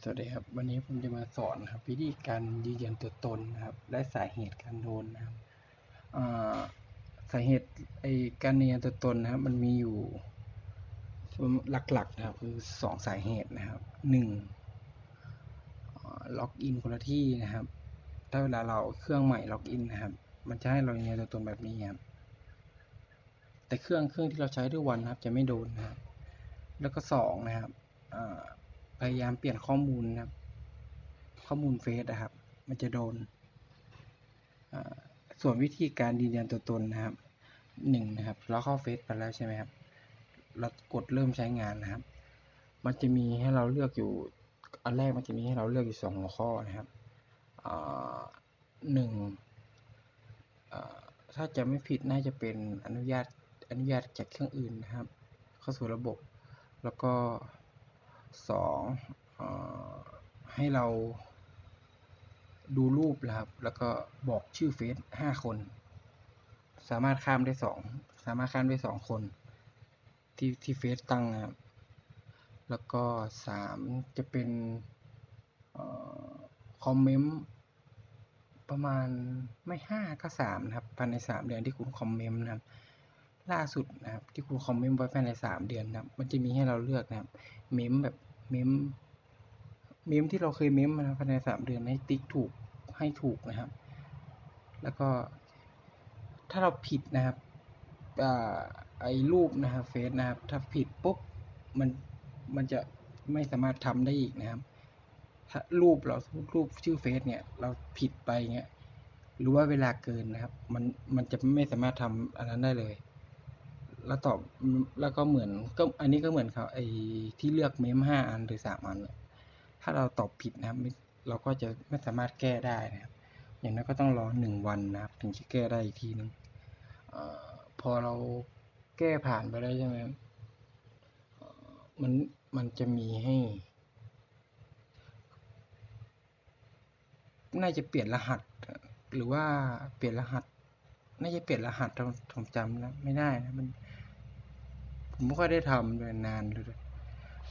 สวัสดีครับ วันนี้ผมจะมาสอนครับวิธีการยืนยันตัวตนนะครับและสาเหตุการโดนนะครับสาเหตุไอการยืนยันตัวตนนะครับ มันมีอยู่หลักๆนะครับคือสองสาเหตุนะครับหนึ่งล็อกอินคนละที่นะครับ ถ้าเวลาเราเครื่องใหม่ล็อกอินนะครับ มันจะให้เรายืนยันตัวตนแบบนี้ครับแต่เครื่องเครื่องที่เราใช้ทุกวันนะครับ จะไม่โดนนะครับ แล้วก็สองนะครับอ่า ยายามเปลี่ยนข้อมูลนะครับ ข้อมูลเฟซนะครับ มันจะโดน ส่วนวิธีการยืนยันตัวตนนะครับหนึ่งนะครับ เราเข้าเฟซไปแล้วใช่ไหมครับ เรากดเริ่มใช้งานนะครับ มันจะมีให้เราเลือกอยู่ อันแรกมันจะมีให้เราเลือกอยู่สองหัวข้อนะครับหนึ่งถ้าจะไม่ผิดน่าจะเป็นอนุญาตอนุญาตจากเครื่องอื่นนะครับ เข้าสู่ระบบ แล้วก็ สองอให้เราดูรูปนะครับ แล้วก็บอกชื่อเฟซห้าคน สามารถข้ามได้สองสามารถข้ามได้สองคน ที่ที่เฟซตั้งนะครับ แล้วก็สามจะเป็นคอมเมนต์ประมาณไม่ห้าก็สามนะครับภายในสามเดือนที่คุณคอมเมนต์นะครับ ล่าสุดนะครับที่คุณคอมเมนต์ไว้ภายในสามเดือนนะครับ มันจะมีให้เราเลือกนะครับเมมแบบ เมมเมมที่เราเคยเมมมาภายในสามเดือนให้ติ๊กถูกให้ถูกนะครับ แล้วก็ถ้าเราผิดนะครับไอ้รูปนะครับเฟซนะครับ ถ้าผิดปุ๊บมันมันจะไม่สามารถทำได้อีกนะครับ ถ้ารูปเรารูปชื่อเฟซเนี่ย เราผิดไปเงี้ยหรือว่าเวลาเกินนะครับ มันมันจะไม่สามารถทำอันนั้นได้เลย แล้วตอบแล้วก็เหมือนก็อันนี้ก็เหมือนเขาไอ้ที่เลือกเมมห้าอันหรือสามอันถ้าเราตอบผิดนะครับเราก็จะไม่สามารถแก้ได้นะครับ อย่างนั้นก็ต้องรอหนึ่งวันนะครับ ถึงจะแก้ได้อีกทีนึงอพอเราแก้ผ่านไปได้ใช่ไหมมันมันจะมีให้ น่าจะเปลี่ยนรหัส หรือว่าเปลี่ยนรหัส น่าจะเปลี่ยนรหัสผมจำนะไม่ได้นะมัน ผมไม่ค่อยได้ทำเลยนานเลย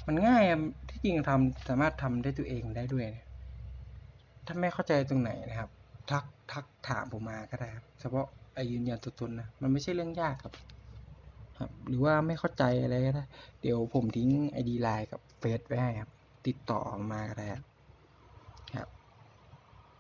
มันง่ายที่จริงทำสามารถทำได้ตัวเองได้ด้วยนะถ้าไม่เข้าใจตรงไหนนะครับ ทักทักถามผมมาก็ได้ครับเฉพาะไอยืนยันตัวตนนะมันไม่ใช่เรื่องยากครับครับ หรือว่าไม่เข้าใจอะไรก็ได้เดี๋ยวผมทิ้งไอดีไลน์กับเฟซไว้ให้ครับ ติดต่อมาก็ได้ครับ